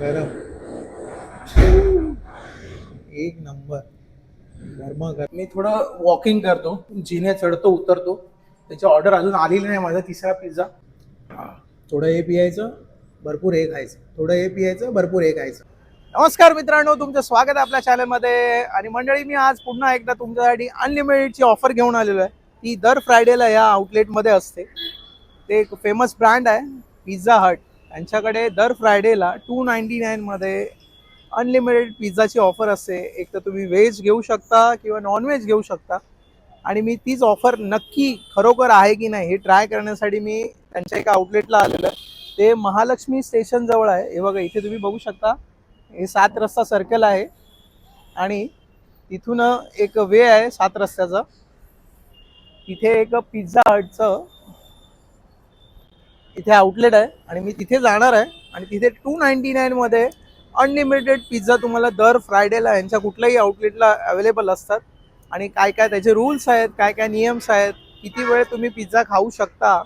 गरम एक नंबर. गरमा गरम मी थोडं वॉकिंग करतो. जिने चढतो उतरतो. त्याची ऑर्डर अजून आलेली नाही माझा तिसरा पिझ्झा थोडं हे पियायचं भरपूर हे खायचं. थोडं हे पियायचं भरपूर हे खायचं. नमस्कार मित्रांनो तुमचं स्वागत आहे आपल्या चॅनलमध्ये आणि मंडळी मी आज पुन्हा एकदा तुमच्यासाठी अनलिमिटेडची ऑफर घेऊन आलेलो आहे. ती दर फ्रायडेला या आउटलेटमध्ये असते. ते एक फेमस ब्रँड आहे पिझ्झा हट त्यांच्याकडे दर फ्रायडेला टू नाईन्टी नाईनमध्ये अनलिमिटेड पिझ्झाची ऑफर असते. एक तर तुम्ही व्हेज घेऊ शकता किंवा नॉनव्हेज घेऊ शकता. आणि मी तीच ऑफर नक्की खरोखर आहे की नाही हे ट्राय करण्यासाठी मी त्यांच्या एका आउटलेटला आलेलं आहे. ते महालक्ष्मी स्टेशन जवळ आहे. हे बघा इथे तुम्ही बघू शकता. हे सात रस्ता सर्कल आहे. आणि तिथून एक वे आहे सात रस्त्याचा. तिथे एक पिझ्झा हटचं इथे आउटलेट आहे आणि मी तिथे जाणार आहे. आणि तिथे टू नाईन्टी नाईनमध्ये अनलिमिटेड पिझ्झा तुम्हाला दर फ्रायडेला यांच्या कुठल्याही आउटलेटला अवेलेबल असतात. आणि काय काय त्याचे रूल्स आहेत काय काय नियम्स आहेत किती वेळ तुम्ही पिझ्झा खाऊ शकता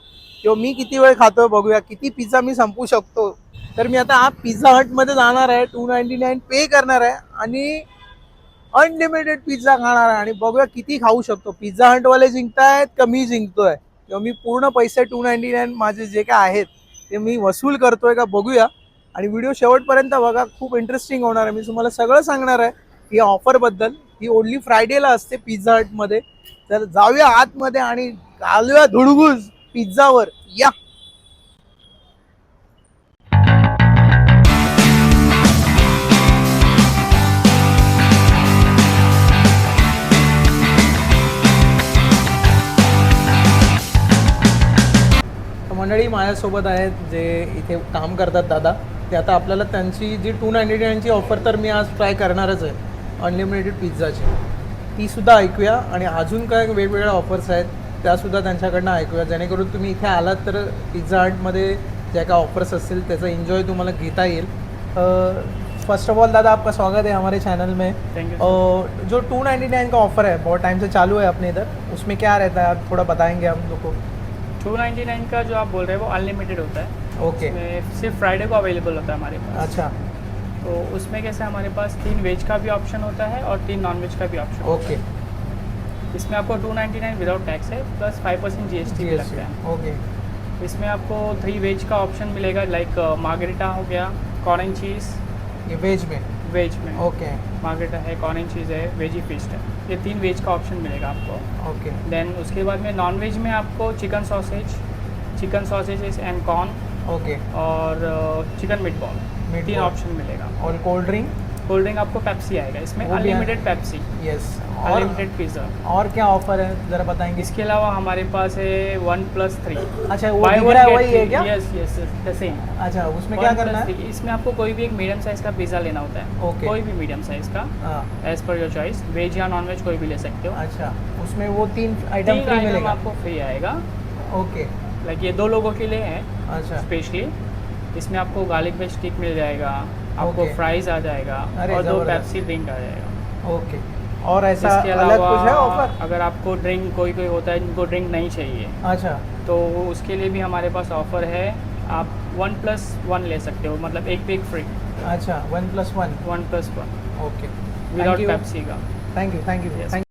किंवा मी किती वेळ खातोय बघूया किती पिझ्झा मी संपू शकतो. तर मी आता हा पिझ्झा हटमध्ये जाणार आहे टू नाईन्टी नाईन पे करणार आहे. आणि अनलिमिटेड पिझ्झा खाणार आहे. आणि बघूया किती खाऊ शकतो. पिझ्झा हटवाले जिंकतायत का मी जिंकतोय? किंवा मी पूर्ण पैसे टू नाईन्टी नाईन माझे जे काय आहेत ते मी वसूल करतोय का बघूया. आणि व्हिडिओ शेवटपर्यंत बघा खूप इंटरेस्टिंग होणार आहे. मी तुम्हाला सगळं सांगणार आहे. या ऑफरबद्दल ही ओनली फ्रायडेला असते पिझ्झा हटमध्ये तर जाऊया आतमध्ये आणि घालूया धुडगुज पिझ्झावर या! मंडळी माझ्यासोबत आहेत जे इथे काम करतात दादा. ते आता आपल्याला त्यांची जी टू नाईन्टी नाईनची ऑफर तर मी आज ट्राय करणारच आहे. अनलिमिटेड पिझ्झाची ती सुद्धा ऐकूया आणि अजून काय वेगवेगळ्या ऑफर्स आहेत त्यासुद्धा त्यांच्याकडनं ऐकूया. जेणेकरून तुम्ही इथे आलात तर पिझ्झा हटमध्ये ज्या काय ऑफर्स असतील त्याचा एन्जॉय तुम्हाला घेता येईल. फर्स्ट ऑफ ऑल दादा आपका स्वागत है हमारे चैनल में. जो टू नाइन्टी नाइन का ऑफर है बहुत टाइम से चालू है अपने इधर. उसमें क्या रहता है आप थोड़ा बताएंगे हम लोग को? टू नाइन्टी नाइन का जो आप बोल रहे हैं वो अनलिमिटेड होता है। ओके उसमें सिर्फ़ फ्राइडे को अवेलेबल होता है हमारे पास। अच्छा। तो उसमें कैसे हमारे पास तीन वेज का भी ऑप्शन होता है और तीन नॉन वेज का भी ऑप्शन ओके okay. इसमें आपको two ninety nine without tax है plus five percent G S T लगता है। ओके इसमें आपको थ्री वेज का ऑप्शन मिलेगा लाइक मार्गरेटा हो गया कॉर्न चीज़ ये वेज में? वेज में। ओके। मार्केट है कॉर्न ऑरेंज चीज़ है वेजी फिस्ट है। ये तीन वेज का ऑप्शन मिलेगा आपको। ओके। देन उसके बाद में नॉन वेज में आपको chicken sausage chicken sausage and corn okay. और चिकन मिट बॉल तीन ऑप्शन मिलेगा। और कोल्ड ड्रिंक कोल्ड ड्रिंक आपको पेप्सी आएगा। इसमें? Unlimited Pepsi yes unlimited pizza और क्या ऑफ़र है? जरा बताएँगे। इसके अलावा हमारे पास है वन प्लस थ्री अच्छा वो दिख रहा है वही है क्या? यस यस द सेम अच्छा उसमें क्या करना है? इसमें आपको कोई भी एक मीडियम साइज़ का पिज़्ज़ा लेना होता है। Okay. कोई भी मीडियम साइज़ का as per your choice veg या नॉन वेज कोई भी ले सकते हो। अच्छा उसमें वो तीन आइटम फ्री मिलेगा। आपको फ्री आएगा। ओके लाइक ये दो लोगों के लिए है अच्छा। स्पेशली इसमें आपको गार्लिक वेज स्टिक मिल जाएगा। आपको Okay. फ्राइज आ जाएगा और दो। पेप्सी ड्रिंक आ जाएगा। ओके और ऐसा अलग कुछ है ऑफर अगर आपको ड्रिंक कोई कोई होता है जिनको ड्रिंक नहीं चाहिए अच्छा। तो उसके लिए भी हमारे पास ऑफर है। आप वन प्लस वन ले सकते हो मतलब एक पे एक फ्री अच्छा one plus one one plus one okay without. Pepsi का। Thank you thank you Yes. Thank you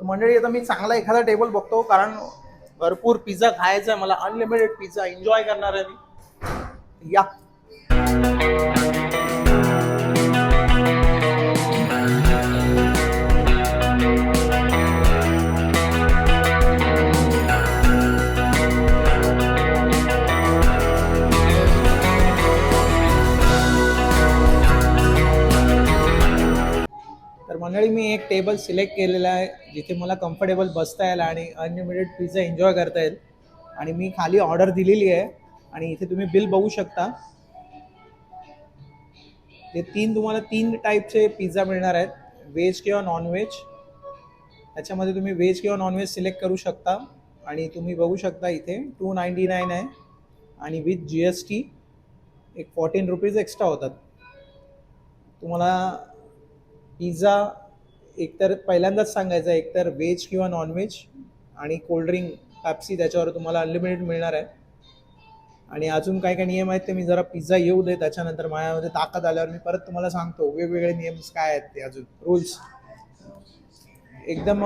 मंडळी आता मी चांगला एखादा टेबल बघतो कारण भरपूर पिझ्झा खायचा आहे मला अनलिमिटेड पिझ्झा एन्जॉय करणार आहे मी. या. ऑलरेडी मी एक टेबल सिलेक्ट केलेला आहे जिथे मला कम्फर्टेबल बसता येईल आणि अनलिमिटेड पिझ्झा एन्जॉय करता येईल. आणि मी खाली ऑर्डर दिलेली आहे आणि इथे तुम्ही बिल बघू शकता. ते तीन तुम्हाला तीन टाईपचे पिझ्झा मिळणार आहेत. व्हेज किंवा नॉनव्हेज त्याच्यामध्ये तुम्ही व्हेज किंवा नॉनव्हेज सिलेक्ट करू शकता. आणि तुम्ही बघू शकता इथे टू नाईन्टी नाईन आहे. आणि विथ जी एस टी एक फोर्टीन रुपीज एक्स्ट्रा होतात. तुम्हाला पिझ्झा एकतर पहिल्यांदाच सांगायचं एकतर व्हेज किंवा नॉनव्हेज आणि कोल्ड्रिंक पॅप्सी त्याच्यावर तुम्हाला अनलिमिटेड मिळणार आहे. आणि अजून काय काय नियम आहेत ते मी जरा पिझ्झा येऊ दे त्याच्यानंतर माझ्यामध्ये ताकद आल्यावर मी परत तुम्हाला सांगतो वेगवेगळे नियम काय आहेत ते अजून रूल्स एकदम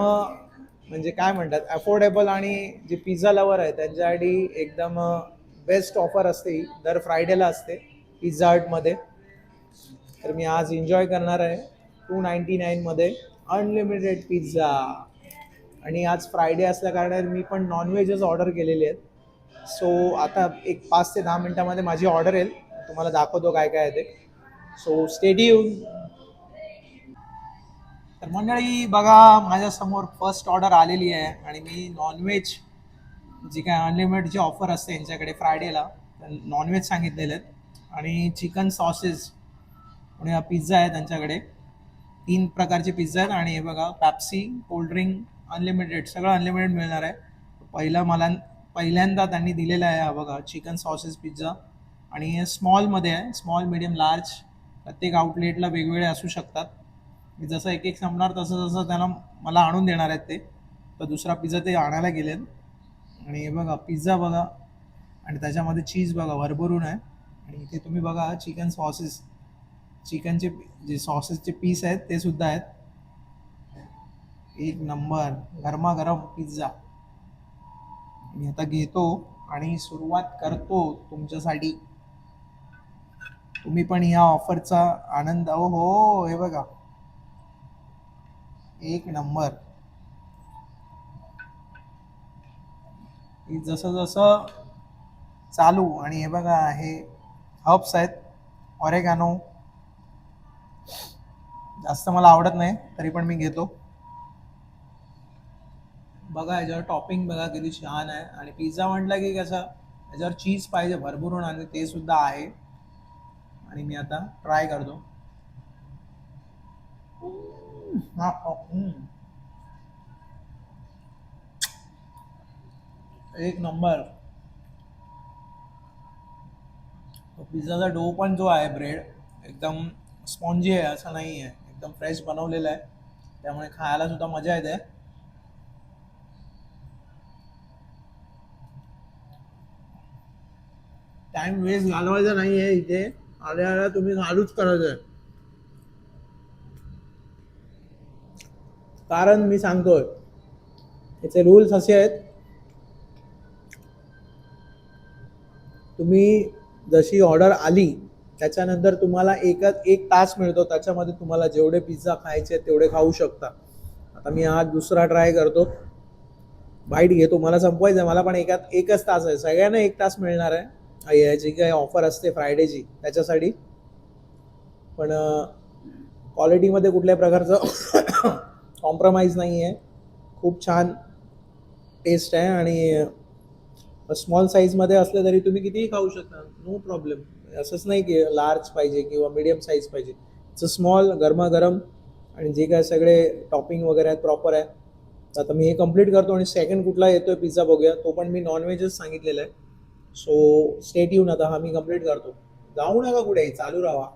म्हणजे काय म्हणतात अफोर्डेबल आणि जे पिझ्झा लवर आहे त्यांच्यासाठी एकदम बेस्ट ऑफर असते ही दर फ्रायडेला असते पिझ्झा हटमध्ये तर मी आज एन्जॉय करणार आहे टू नाईन्टी नाईनमध्ये अनलिमिटेड पिझ्झा आणि आज फ्रायडे असल्या कारणाने मी पण नॉनव्हेजच ऑर्डर केलेले आहेत. सो आता एक पाच ते दहा मिनटामध्ये माझी ऑर्डर येईल. तुम्हाला दाखवतो काय काय आहे ते. सो स्टेडी येऊन तर मंडळी बघा माझ्यासमोर फर्स्ट ऑर्डर आलेली आहे. आणि मी नॉनव्हेज जी काय अनलिमिटेडची ऑफर असते यांच्याकडे फ्रायडेला नॉनव्हेज सांगितलेले आहेत. आणि चिकन सॉसेस आणि हा पिझ्झा आहे त्यांच्याकडे. तीन प्रकारचे पिझ्झा आहेत आणि हे बघा पॅप्सी कोल्ड्रिंक अनलिमिटेड सगळं अनलिमिटेड मिळणार आहे. पहिला मला पहिल्यांदा त्यांनी दिलेला आहे हा बघा चिकन सॉसेस पिझ्झा आणि हे स्मॉलमध्ये आहे स्मॉल मिडियम लार्ज प्रत्येक आउटलेटला वेगवेगळे असू शकतात. मी जसं एक एक संपणार तसं जसं त्यांना मला आणून देणार आहेत ते. तर दुसरा पिझ्झा ते आणायला गेलेत. आणि हे बघा पिझ्झा बघा. आणि त्याच्यामध्ये चीज बघा भरभरून आहे. आणि इथे तुम्ही बघा चिकन सॉसेस चिकनचे जे सॉसेसचे पीस आहेत ते सुद्धा आहेत. एक नंबर गरमागरम पिझ्झा. मी आता घेतो आणि सुरुवात करतो तुमच्यासाठी. तुम्ही पण या ऑफरचा आनंद अहो हो हे बघा. एक नंबर. जसं जसं चालू आणि हे बघा हे हब्स आहेत. ऑरेगानो जास्त मला आवडत नाही तरी पण मी घेतो. बघा याच्यावर टॉपिंग बघा किती छान आहे. आणि पिझ्झा म्हटलं की कसं याच्यावर चीज पाहिजे भरभरून आणि ते सुद्धा आहे. आणि मी आता ट्राय करतो. हा, एक नंबर. पिझ्झाचा डो पण जो आहे ब्रेड एकदम स्पॉन्जी आहे असं नाही आहे एकदम फ्रेश बनवलेलं आहे. त्यामुळे खायला सुद्धा मजा येते. टाइम वेस्ट घालवायचा नाही आहे इथे. आल्या आल्या तुम्ही चालूच करायचं. आहे कारण मी सांगतोय याचे रूल्स असे आहेत. तुम्ही जशी ऑर्डर आली त्याच्यानंतर तुम्हाला एकच एक तास मिळतो त्याच्यामध्ये तुम्हाला जेवढे पिझ्झा खायचे आहेत तेवढे खाऊ शकता. आता मी आज दुसरा ट्राय करतो. बाईट घेतो. मला संपवायचं आहे मला पण एकात एकच तास आहे. सगळ्यांना एक तास मिळणार आहे. याची काही ऑफर असते फ्रायडेची त्याच्यासाठी. पण क्वालिटीमध्ये कुठल्या प्रकारचं कॉम्प्रमाइज नाही आहे खूप छान टेस्ट आहे आणि स्मॉल साईजमध्ये असलं तरी तुम्ही कितीही खाऊ शकता. नो प्रॉब्लेम असंच नाही की लार्ज पाहिजे किंवा मिडियम साईज पाहिजे. इट्स स्मॉल गरमागरम आणि जे काय सगळे टॉपिंग वगैरे आहेत प्रॉपर आहे. तर आता मी हे कंप्लीट करतो आणि सेकंड कुठला येतोय पिझ्झा बघूया. तो पण मी नॉनव्हेजच सांगितलेला आहे. सो स्टेट येऊन आता. हा मी कंप्लीट करतो. जाऊ नका कुठे चालू राहा.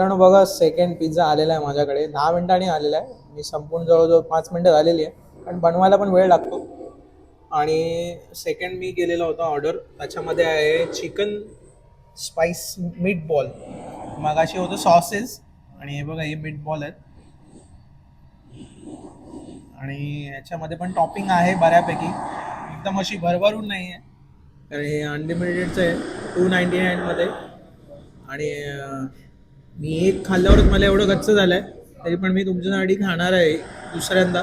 मित्रांनो बघा सेकंड पिझ्झा आलेला आहे माझ्याकडे. दहा मिनिटांनी आलेला आहे. मी संपूर्ण जवळजवळ पाच मिनटं झालेली आहे. पण बनवायला पण वेळ लागतो. आणि सेकंड मी केलेला होता ऑर्डर त्याच्यामध्ये आहे चिकन स्पाइस मीट बॉल मगाशी होतं सॉसेस आणि हे बघा हे मीट बॉल आहेत. आणि याच्यामध्ये पण टॉपिंग आहे बऱ्यापैकी. एकदम अशी भरभरून नाही आहे. तर हे अनलिमिटेडचं आहे. टू नाईन्टी नाईनमध्ये आणि मी एक खाल्ल्यावरच मला एवढं गच्च झालं आहे तरी पण मी तुमच्यासाठी खाणार आहे दुसऱ्यांदा.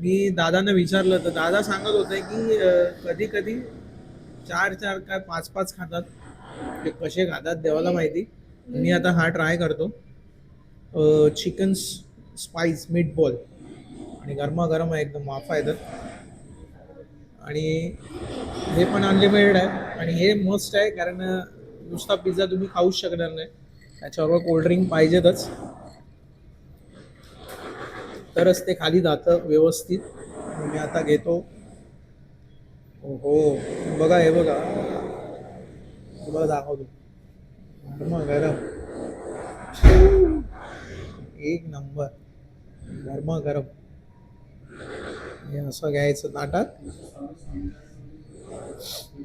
मी दादांना विचारलं तर दादा सांगत होते की कधी कधी चार चार काय पाच पाच खातात. ते कसे खातात देवाला माहिती. मी आता हा ट्राय करतो. चिकन स्पाइस मीट बॉल आणि गरमागरम आहे एकदम वाफा येतात आणि हे पण अनलिमिटेड आहे. आणि हे मस्त आहे कारण नुसता पिझ्झा तुम्ही खाऊच शकणार नाही. त्याच्याबरोबर कोल्ड्रिंक पाहिजेतच. तरच ते खाली जातं व्यवस्थित. मी आता घेतो. हो बघा हे बघा. तुम्हाला दाखवतो. गरमा गरम एक नंबर. गरमा गरम हे असं घ्यायचं ताटात.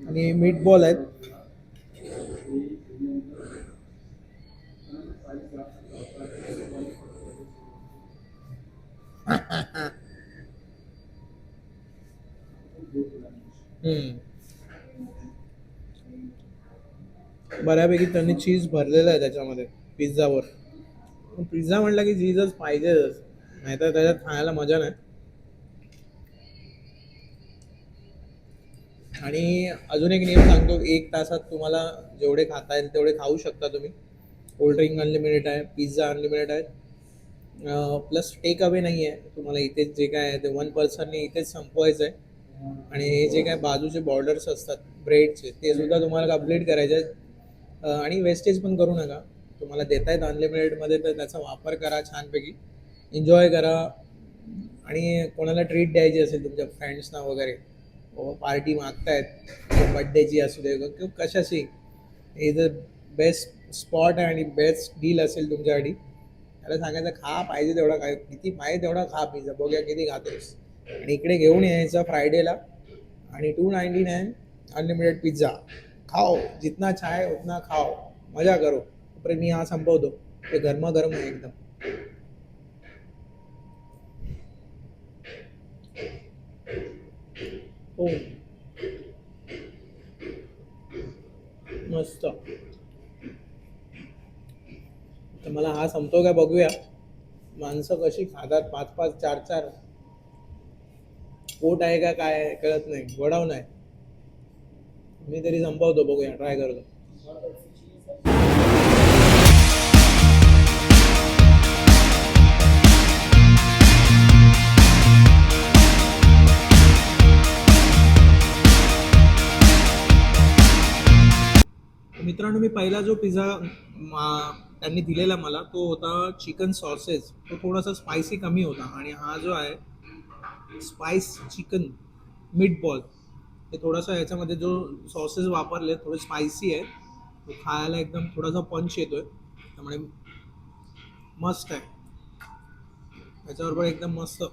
आणि मीट बॉल आहेत. बऱ्यापैकी त्यांनी चीज भरलेलं आहे त्याच्यामध्ये पिझ्झावर. पिझ्झा म्हटलं की चीजच पाहिजेच. नाहीतर त्याच्यात खायला मजा नाही. आणि अजून एक नियम सांगतो एक तासात तुम्हाला जेवढे खाता येईल तेवढे खाऊ शकता तुम्ही. कोल्ड्रिंक अनलिमिटेड आहे पिझ्झा अनलिमिटेड आहे. प्लस टेक अवे नाही आहे. तुम्हाला इथेच जे काय आहे ते वन पर्सनने इथेच संपवायचं आहे. आणि हे जे काय बाजूचे बॉर्डर्स असतात ब्रेडचे ते सुद्धा तुम्हाला अपडेट करायचे आहेत. आणि वेस्टेज पण करू नका. तुम्हाला देता येत अनलिमिटेडमध्ये तर त्याचा वापर करा छानपैकी. एन्जॉय करा. आणि कोणाला ट्रीट द्यायची असेल तुमच्या फ्रेंड्सना वगैरे पार्टी मागतायत बड्डेची असू दे किंवा कशाची हे जर बेस्ट स्पॉट आहे आणि बेस्ट डील असेल तुमच्यासाठी त्याला सांगायचं खा पाहिजे तेवढा काय किती पाहिजे तेवढा खा पिझ्झा बघूया किती खातोस आणि इकडे घेऊन यायचं फ्रायडेला आणि two ninety nine unlimited pizza खाओ जितना चाहे उतना खाओ मजा करो. पण मी हा संपवतो ते गरमागरम आहे एकदम. हो. मस्त. तर मला हा संपतो का बघूया. माणसं कशी खातात पाच पाच चार चार. पोट आहे का काय कळत नाही वडाव नाही. मी तरी संपवतो बघूया ट्राय करतो. मित्रांनो मी पहिला जो पिझ्झा त्यांनी दिलेला मला तो होता चिकन सॉसेस तो थोडासा स्पायसी कमी होता आणि हा जो आहे स्पाइस चिकन मीट बॉल हे थोडासा याच्यामध्ये जो सॉसेस वापरले थोडे स्पायसी आहे तो खायला एकदम थोडासा पंच येतो आहे त्यामुळे मस्त आहे. त्याच्याबरोबर एकदम मस्त.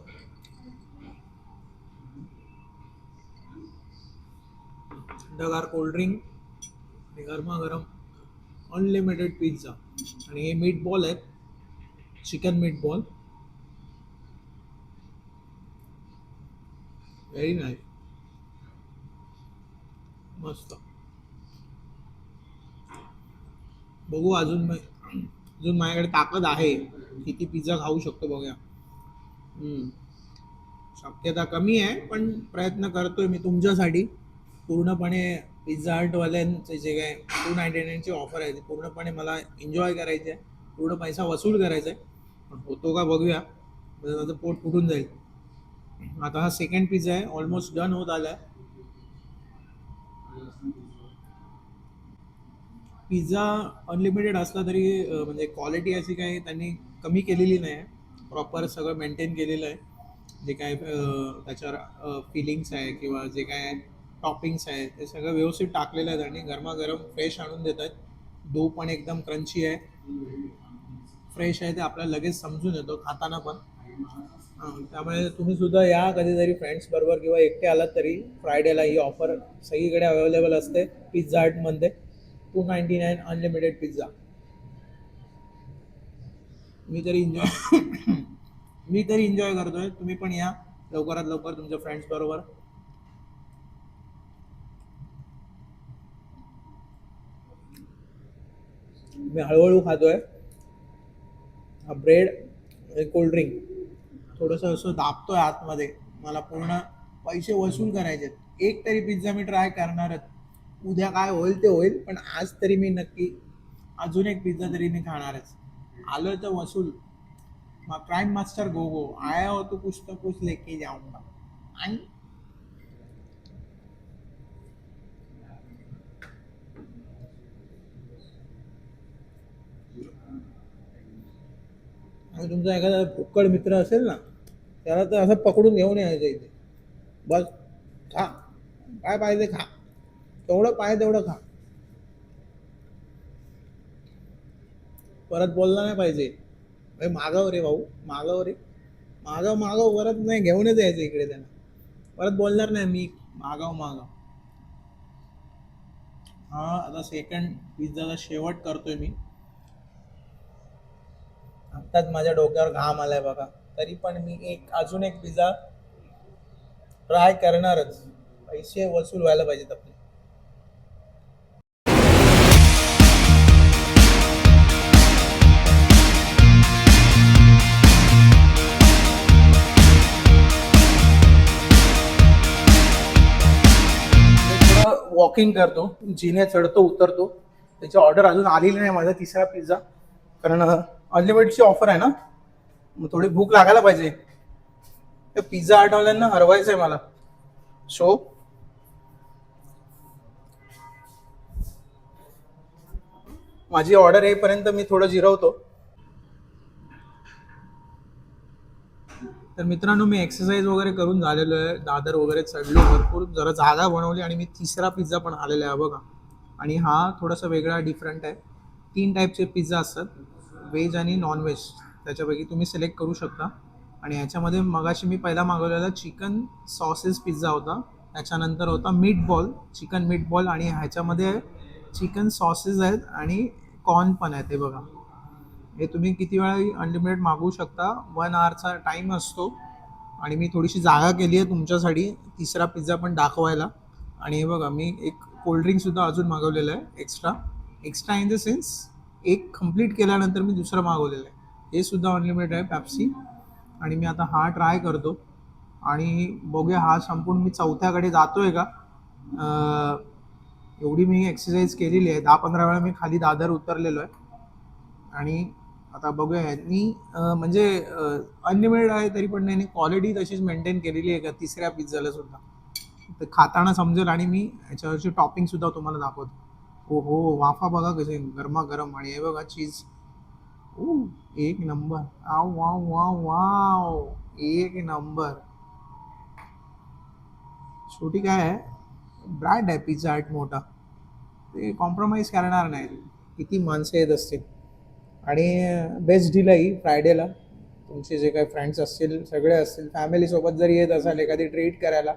थंडगार कोल्ड्रिंक आणि गरमागरम अनलिमिटेड पिझ्झा आणि हे मीट बॉल आहेत. Chicken meat ball very nice मस्त. बघू अजून अजून माझ्याकडे ताकद आहे. किती पिझ्झा खाऊ शकतो बघूया. हम्म. शक्यता कमी आहे पण प्रयत्न करतोय मी तुमच्यासाठी. पूर्णपणे पिझ्झा हटवाल्यांचे जे काय टू नाईन्टी नाईनची ऑफर आहे ती पूर्णपणे मला एन्जॉय करायची आहे. पूर्ण पैसा वसूल करायचा आहे. पण होतो का बघूया. म्हणजे माझं पोट फुटून जाईल. आता हा सेकंड पिझ्झा आहे ऑलमोस्ट डन होत आला आहे पिझ्झा अनलिमिटेड असला तरी म्हणजे क्वालिटी अशी काही त्यांनी कमी केलेली नाही आहे. प्रॉपर सगळं मेंटेन केलेलं आहे. जे काय त्याच्यावर फिलिंग्स आहे किंवा जे काय टॉपिंग्स आहेत ते सगळं व्यवस्थित टाकलेलं आहे त्यांनी गरमागरम फ्रेश आणून देत आहेत. डो पण एकदम क्रंची आहे. फ्रेश आहे ते आपल्याला लगेच समजून येतो खाताना पण. त्यामुळे तुम्ही सुद्धा या कधीतरी फ्रेंड्स बरोबर किंवा एकटे आलात तरी फ्रायडेला ही ऑफर सगळीकडे अवेलेबल असते pizza हटमध्ये two ninety nine unlimited pizza मी तरी एन्जॉय मी तरी एन्जॉय करतोय. तुम्ही पण या. लवकरात लवकर तुमच्या फ्रेंड्स बरोबर. मी हळूहळू खातोय. हा ब्रेड कोल्ड कोल्ड्रिंक थोडंसं असं दाबतोय आतमध्ये. मला पूर्ण पैसे वसूल करायचे आहेत. एक तरी पिझ्झा मी ट्राय करणारच उद्या काय होईल ते होईल पण आज तरी मी नक्की अजून एक पिझ्झा तरी मी खाणारच आलोय तर वसूल. क्राईम मास्टर गो गो आया हो तो कुछ तो कुछ लेके जाऊंगा आणि आणि तुमचा एखादा फुक्कड मित्र असेल ना त्याला तर असं पकडून घेऊन यायचं इथे. बस खा. काय पाहिजे खा. तेवढं पाहिजे तेवढं खा. परत बोलला नाही पाहिजे. मागाव रे भाऊ मागाव रे. मागाव मागाव परत नाही घेऊनच यायचं इकडे त्यांना परत बोलणार नाही मी मागाव मागाव. हा आता सेकंड पिझ्झाचा शेवट करतोय मी. आत्ताच माझ्या डोक्यावर घाम आलाय बघा. तरी पण मी एक अजून एक पिझ्झा ट्राय करणारच. पैसे वसूल व्हायला पाहिजेत आपले. वॉकिंग करतो. जिने चढतो उतरतो. त्याची ऑर्डर अजून आलेली नाही. माझा तिसरा पिझ्झा. कारण अनलिमिटेडची ऑफर आहे ना? मग थोडी भूक लागायला पाहिजे. त्या पिझ्झा आठवल्यांना हरवायचं आहे मला. सो माझी ऑर्डर येईपर्यंत मी थोडं जिरवतो. तर मित्रांनो मी एक्सरसाइज वगैरे करून झालेलो आहे. दादर वगैरे चढलो भरपूर जरा जागा बनवली आणि मी तिसरा पिझ्झा पण आलेला आहे बघा. आणि हा थोडासा वेगळा डिफरंट आहे. तीन टाईपचे पिझ्झा असतात. व्हेज आणि नॉन व्हेज त्याच्यापैकी तुम्ही सिलेक्ट करू शकता. आणि ह्याच्यामध्ये मगाशी मी पहिला मागवलेला चिकन सॉसेस पिझ्झा होता. त्याच्यानंतर होता meat ball chicken meat ball आणि ह्याच्यामध्ये चिकन सॉसेस आहेत आणि कॉर्न पण आहेत हे बघा. हे तुम्ही किती वेळा अनलिमिटेड मागवू शकता. वन आवरचा टाईम असतो. आणि मी थोडीशी जागा केली आहे तुमच्यासाठी तिसरा पिझ्झा पण दाखवायला. आणि हे बघा मी एक कोल्ड्रिंकसुद्धा अजून मागवलेलं आहे extra extra in the sense एक कंप्लीट केल्यानंतर मी दुसरं मागवलेलं आहे. हे सुद्धा अनलिमिटेड आहे पॅप्सी आणि मी आता हा ट्राय करतो. आणि बघूया हा संपूर्ण मी चौथ्याकडे जातोय का? एवढी मी एक्सरसाइज केलेली आहे. दहा पंधरा वेळा मी खाली दादर उतरलेलो आहे. आणि आता बघूया ह्यांनी म्हणजे अनलिमिटेड आहे तरी पण त्यांनी क्वालिटी तशीच मेंटेन केलेली आहे का? तिसऱ्या पिझ्झाला सुद्धा. तर खाताना समजेल आणि मी याच्यावरची टॉपिंग सुद्धा तुम्हाला दाखवतो. हो हो वाफा बघा कसे गरमागरम आणि हे बघा चीज ओ एक नंबर आव वाव वाव वाव. एक नंबर शेवटी काय आहे? ब्रँड आहे पिझ्झा हट मोठा. ते कॉम्प्रोमाइज करणार नाही. किती माणसं येत असतील. आणि बेस्ट डील आहे फ्रायडेला तुमचे जे काही फ्रेंड्स असतील सगळे असतील फॅमिलीसोबत जर येत असाल एखादी ट्रीट करायला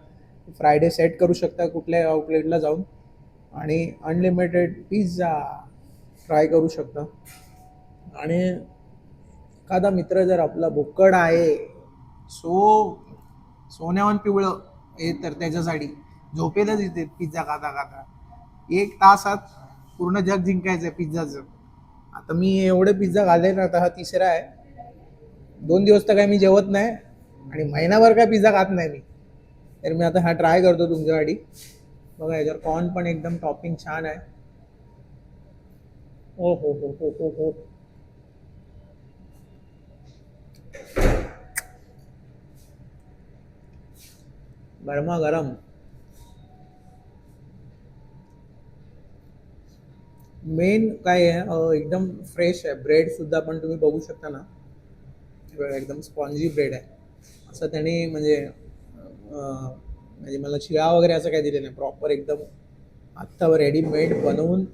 फ्रायडे सेट करू शकता कुठल्या आउटलेटला जाऊन. आणि अनलिमिटेड पिझ्झा ट्राय करू शकता. आणि एखादा मित्र जर आपला भुक्कड आहे सो सोन्यावन पिवळं हे तर त्याच्यासाठी झोपेलच येते पिझ्झा खाता खाता. एक तासात पूर्ण जग जिंकायचं आहे पिझ्झाचं आता मी एवढे पिझ्झा खाल्ले ना आता हा तिसरा आहे. दोन दिवस तर काय मी जेवत नाही आणि महिनाभर काय पिझ्झा खात नाही मी. तर मी आता हा ट्राय करतो तुमच्यासाठी. बघा याच्यावर कॉर्न पण एकदम टॉपिंग छान आहे ओ हो हो हो हो हो। गरमा गरम। मेन काय आहे एकदम फ्रेश आहे. ब्रेड सुद्धा पण तुम्ही बघू शकता ना. एकदम स्पॉन्जी ब्रेड आहे. असं त्याने म्हणजे म्हणजे मला शिळा वगैरे असं काही दिलं नाही. प्रॉपर एकदम आत्ता रेडीमेड बनवून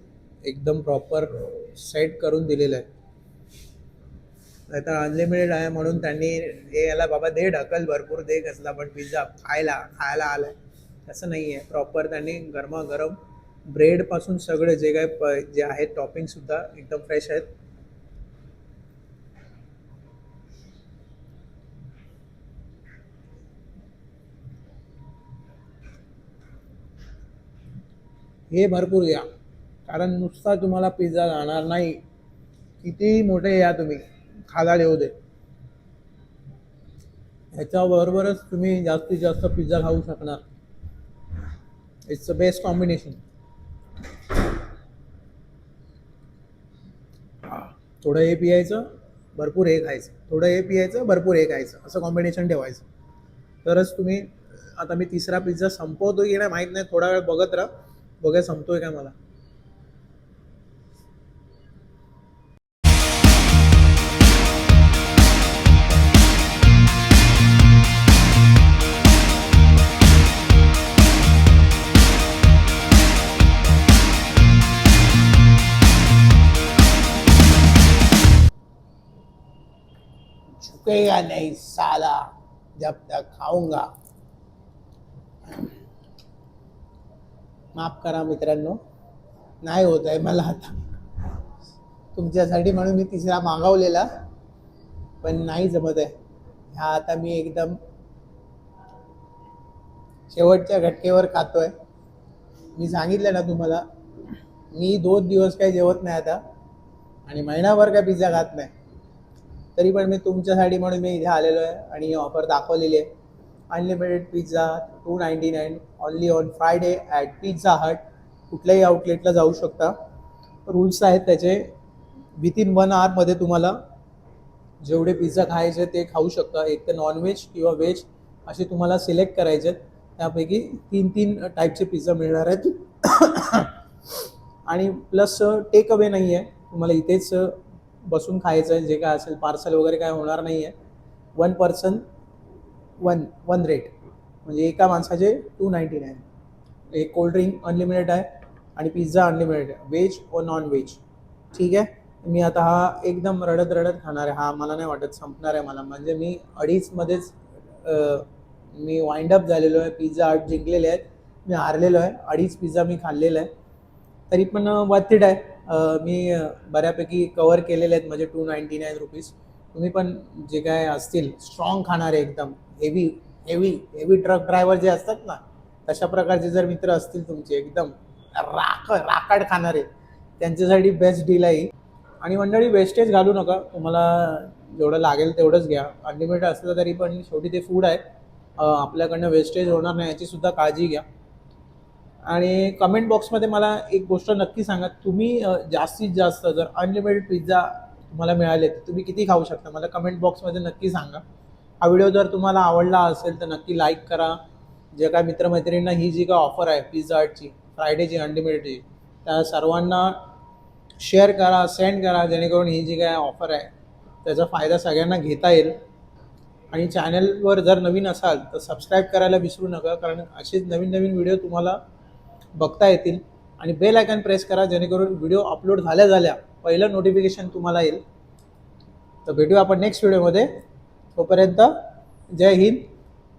एकदम प्रॉपर सेट करून दिलेलं आहे नाहीतर अनलिमिटेड आहे म्हणून त्यांनी हे याला बाबा दे ढकल भरपूर दे कसला पण पिझ्झा खायला खायला आलाय. तसं नाही आहे. प्रॉपर त्यांनी गरमागरम ब्रेडपासून सगळे जे काय प- जे आहेत टॉपिंग सुद्धा एकदम फ्रेश आहेत. हे भरपूर घ्या. कारण नुसता तुम्हाला पिझ्झा जाणार नाही. कितीही मोठे या तुम्ही. खादाड येऊ दे ह्याच्याबरोबरच तुम्ही जास्तीत जास्त पिझ्झा खाऊ शकणार. इट्स अ बेस्ट कॉम्बिनेशन थोडं हे पियायचं भरपूर हे खायचं. थोडं हे पियायचं भरपूर हे खायचं. असं कॉम्बिनेशन ठेवायचं. तरच तुम्ही आता मी तिसरा पिझ्झा संपवतो की नाही माहीत नाही. थोडा वेळ बघत राहा. बघा संपतोय का मला? झुकेगा नहीं साला जब तक खाऊंगा। माफ करा मित्रांनो. नाही होत आहे मला आता. तुमच्यासाठी म्हणून मी तिसरा मागवलेला. पण नाही जमत आहे. ह्या आता मी एकदम शेवटच्या घटकेवर खातोय. मी सांगितलं ना तुम्हाला मी दोन दिवस काही जेवत नाही आता. आणि महिनाभर काय पिझ्झा खात नाही. तरी पण मी तुमच्यासाठी म्हणून मी इथे आलेलो आहे आणि ही ऑफर दाखवलेली आहे. Unlimited pizza two ninety nine only on Friday at pizza hut कुठल्याही आउटलेटला जाऊ शकता. रूल्स आहेत त्याचे. विथिन वन आवरमध्ये तुम्हाला जेवढे पिझ्झा खायचे ते खाऊ शकता. एक तर नॉनव्हेज किंवा व्हेज असे तुम्हाला सिलेक्ट करायचे आहेत. त्यापैकी तीन तीन टाईपचे पिझ्झा मिळणार आहेत. आणि प्लस टेक अवे नाही आहे तुम्हाला इथेच uh, बसून खायचं आहे. जे काय असेल पार्सल वगैरे काय होणार नाही आहे one person one one rate म्हणजे एका माणसाचे टू नाईन्टी नाईन एक कोल्ड ड्रिंक अनलिमिटेड आहे आणि पिझ्झा अनलिमिटेड आहे. व्हेज व नॉन व्हेज ठीक आहे? मी आता हा एकदम रडत रडत खाणार आहे. हा मला नाही वाटत संपणार आहे मला. म्हणजे मी अडीचमध्येच मी वाइंड अप झालेलो आहे. पिझ्झा आठ जिंकलेले आहेत. मी हारलेलो आहे. अडीच पिझ्झा मी खाल्लेला आहे तरी पण वर्थिट आहे. मी बऱ्यापैकी कवर केलेले आहेत. माझे टू नाईन्टी नाईन रुपीज तुम्ही पण जे काय असतील स्ट्रॉंग खाणारे एकदम heavy heavy heavy truck driver जे असतात ना तशा प्रकारचे जर मित्र असतील तुमचे एकदम राख राकाड खाणारे त्यांच्यासाठी बेस्ट डील आहे आणि मंडळी वेस्टेज घालू नका. तुम्हाला जेवढं लागेल तेवढंच घ्या. अनलिमिटेड असलं तरी पण शेवटी ते फूड आहे. आपल्याकडनं वेस्टेज होणार नाही याची सुद्धा काळजी घ्या. आणि कमेंट बॉक्समध्ये मला एक गोष्ट नक्की सांगा. तुम्ही जास्तीत जास्त जर अनलिमिटेड पिझ्झा तुम्हाला मिळाले तर तुम्ही किती खाऊ शकता? मला कमेंट बॉक्समध्ये नक्की सांगा. हा व्हिडिओ जर तुम्हाला आवडला असेल तर नक्की लाईक करा. जे काय मित्रमैत्रिणींना ही जी काय ऑफर आहे पिझ्झा हटची फ्रायडेची अनलिमिटेडची त्या सर्वांना शेअर करा सेंड करा जेणेकरून ही जी काय ऑफर आहे त्याचा फायदा सगळ्यांना घेता येईल. आणि चॅनलवर जर नवीन असाल तर सबस्क्राईब करायला विसरू नका कारण असेच नवीन नवीन व्हिडिओ तुम्हाला बघता येतील. आणि बेल आयकॉन प्रेस करा जेणेकरून व्हिडिओ अपलोड झाल्या झाल्या पहिलं नोटिफिकेशन तुम्हाला येईल. तर भेटूया आपण नेक्स्ट व्हिडिओमध्ये तोपर्यंत जय हिंद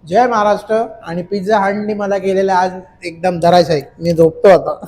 जय महाराष्ट्र आणि पिझ्झा हंडनी मला केलेलं आज एकदम धरायचं आहे मी झोपतो आता.